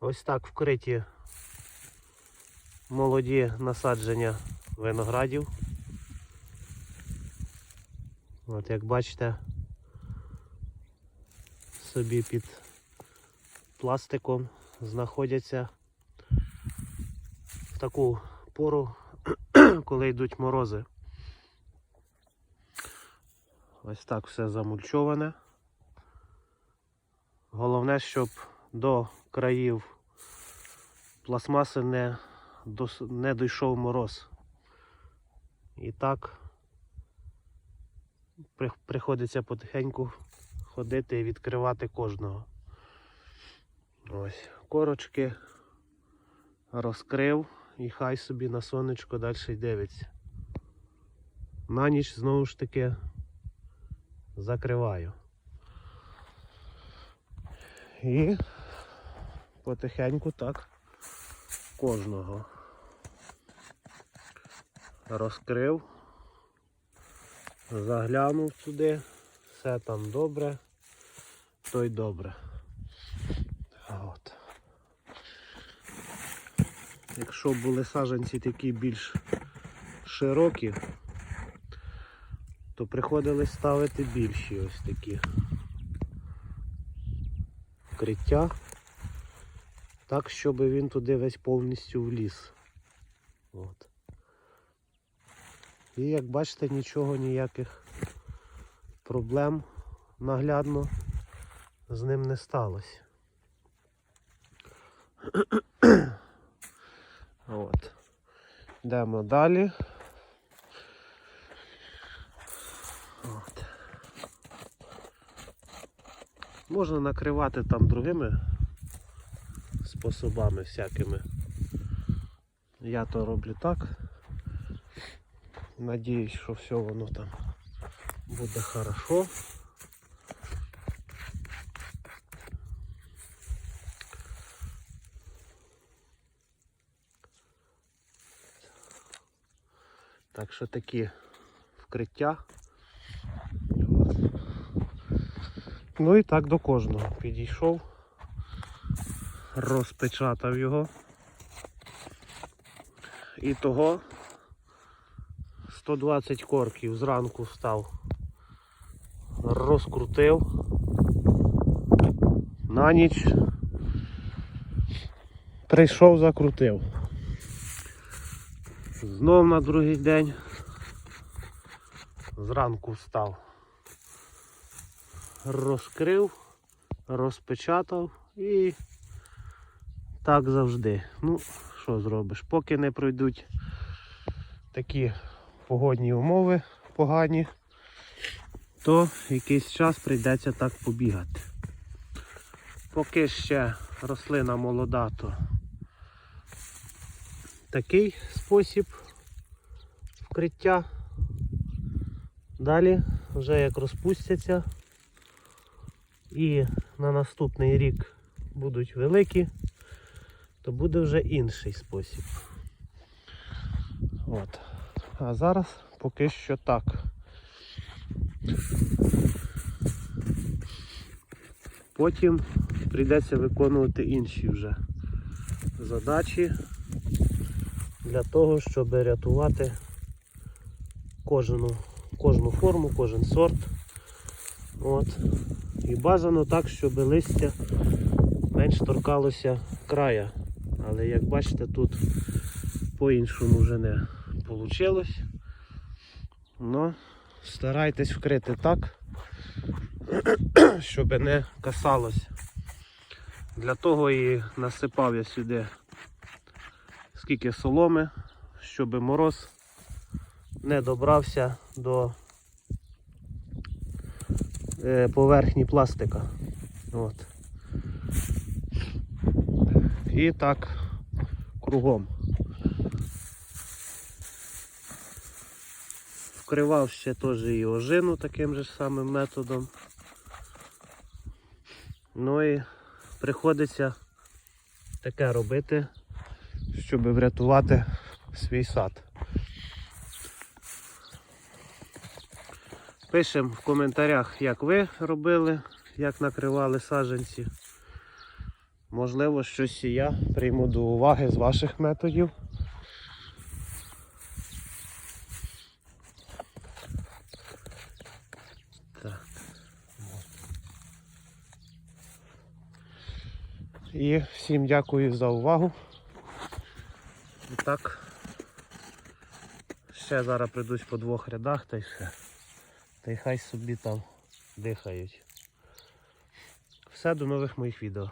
Ось так вкриті молоді насадження виноградів. От як бачите, собі під пластиком знаходяться в таку пору, коли йдуть морози. Ось так все замульчоване. Головне, щоб до країв пластмаси не, не дійшов мороз. І так приходиться потихеньку ходити і відкривати кожного. Ось, корочки розкрив і хай собі на сонечко далі дивиться. На ніч знову ж таки закриваю. І потихеньку так. Кожного. Розкрив, заглянув туди, все там добре, то й добре. От. Якщо були саджанці такі більш широкі, то приходилось ставити більші ось такі. Вкриття, так, щоб він туди весь повністю вліз. От. І як бачите, нічого ніяких проблем наглядно з ним не сталося. От. Йдемо далі. От. Можна накривати там другими способами всякими. Я то роблю так. Надіюсь, що все воно там буде хорошо. Так що такі вкриття. Ну і так до кожного підійшов, розпечатав його. І того 120 корків зранку встав, розкрутив на ніч. Прийшов, закрутив. Знов на другий день зранку встав. Розкрив, розпечатав і так завжди. Ну, що зробиш? Поки не пройдуть такі погодні умови погані, то якийсь час прийдеться так побігати. Поки ще рослина молода, то такий спосіб вкриття. Далі, вже як розпустяться і на наступний рік будуть великі, то буде вже інший спосіб. От. А зараз поки що так. Потім прийдеться виконувати інші вже задачі для того, щоб рятувати кожну, кожну форму, кожен сорт. От. І бажано так, щоб листя менш торкалося края. Але як бачите, тут по-іншому вже не вийшло. Ну, старайтесь вкрити так, щоб не касалось. Для того і насипав я сюди скільки соломи, щоб мороз не добрався до е, поверхні пластика. От. І так кругом. Вкривав ще теж і ожину таким же самим методом. Ну і приходиться таке робити, щоб врятувати свій сад. Пишемо в коментарях, як ви робили, як накривали саджанці. Можливо, щось і я прийму до уваги з ваших методів. Так. І всім дякую за увагу. І так. Ще зараз прийдуть по двох рядах та й все. Та й хай собі там дихають. Все, до нових моїх відео.